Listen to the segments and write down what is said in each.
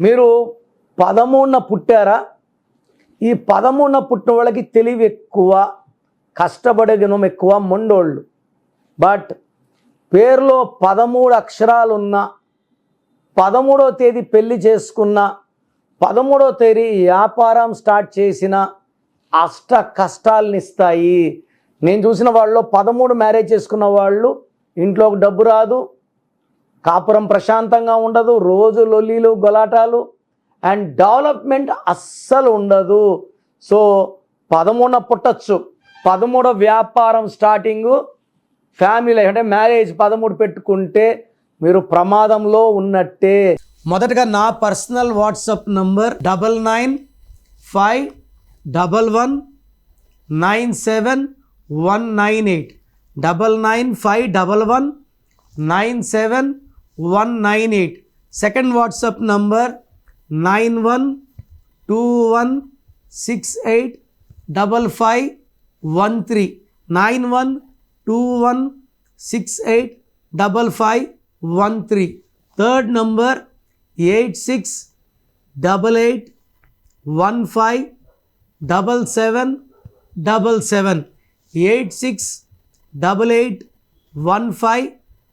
మీరు పదమూడున పుట్టారా? ఈ పదమూడున పుట్టిన వాళ్ళకి తెలివి ఎక్కువ కష్టపడే గుణం ఎక్కువ మొండోళ్ళు. బట్ పేరులో పదమూడు అక్షరాలు ఉన్న పదమూడో తేదీ పెళ్ళి చేసుకున్న పదమూడో తేదీ వ్యాపారం స్టార్ట్ చేసిన అష్ట కష్టాలనిస్తాయి. నేను చూసిన వాళ్ళు పదమూడు మ్యారేజ్ చేసుకున్న వాళ్ళు ఇంట్లోకి డబ్బు రాదు కాపురం ప్రశాంతంగా ఉండదు రోజు లొల్లీలు గొలాటాలు అండ్ డెవలప్మెంట్ అస్సలు ఉండదు. సో పదమూడున పుట్టచ్చు. పదమూడో వ్యాపారం స్టార్టింగు ఫ్యామిలీ అంటే మ్యారేజ్ పదమూడు పెట్టుకుంటే మీరు ప్రమాదంలో ఉన్నట్టే. మొదటగా నా personal WhatsApp number double nine five double one nine seven one nine eight double nine five double one nine seven One nine eight. Second whatsapp number nine one two one six eight double five one three nine one two one six eight double five one three. third number eight six double eight one five double seven double seven eight six double eight one five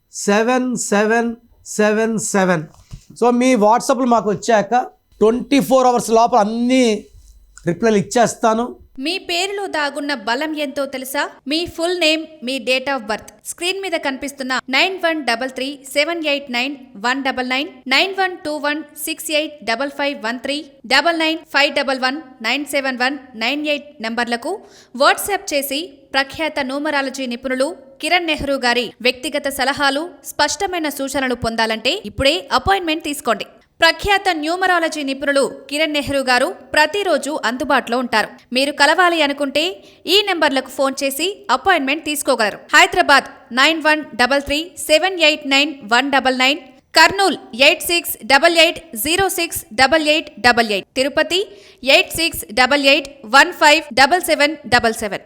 seven seven seven seven. So మీ వాట్సాప్లు మాకు వచ్చాక twenty four hours లోపల అన్ని రిప్లైలు ఇచ్చేస్తాను. మీ పేరులో దాగున్న బలం ఎంతో తెలుసా? మీ ఫుల్ నేమ్ మీ డేట్ ఆఫ్ బర్త్. స్క్రీన్ మీద కనిపిస్తున్న nine one double three seven eight nine one double nine nine one two one six eight double five one three double nine five double one nine seven one nine eight నంబర్లకు WhatsApp చేసి ప్రఖ్యాత numerology నిపుణులు కిరణ్ నెహ్రూ గారి వ్యక్తిగత సలహాలు స్పష్టమైన సూచనలు పొందాలంటే ఇప్పుడే అపాయింట్మెంట్ తీసుకోండి. ప్రఖ్యాత న్యూమరాలజీ నిపుణులు కిరణ్ నెహ్రూ గారు ప్రతిరోజు అందుబాటులో ఉంటారు. మీరు కలవాలి అనుకుంటే ఈ నెంబర్లకు ఫోన్ చేసి appointment తీసుకోగలరు. Hyderabad nine one double three seven eight nine one double nine Kurnool eight six double eight zero six double eight double eight Tirupati eight six double eight one five double seven double seven.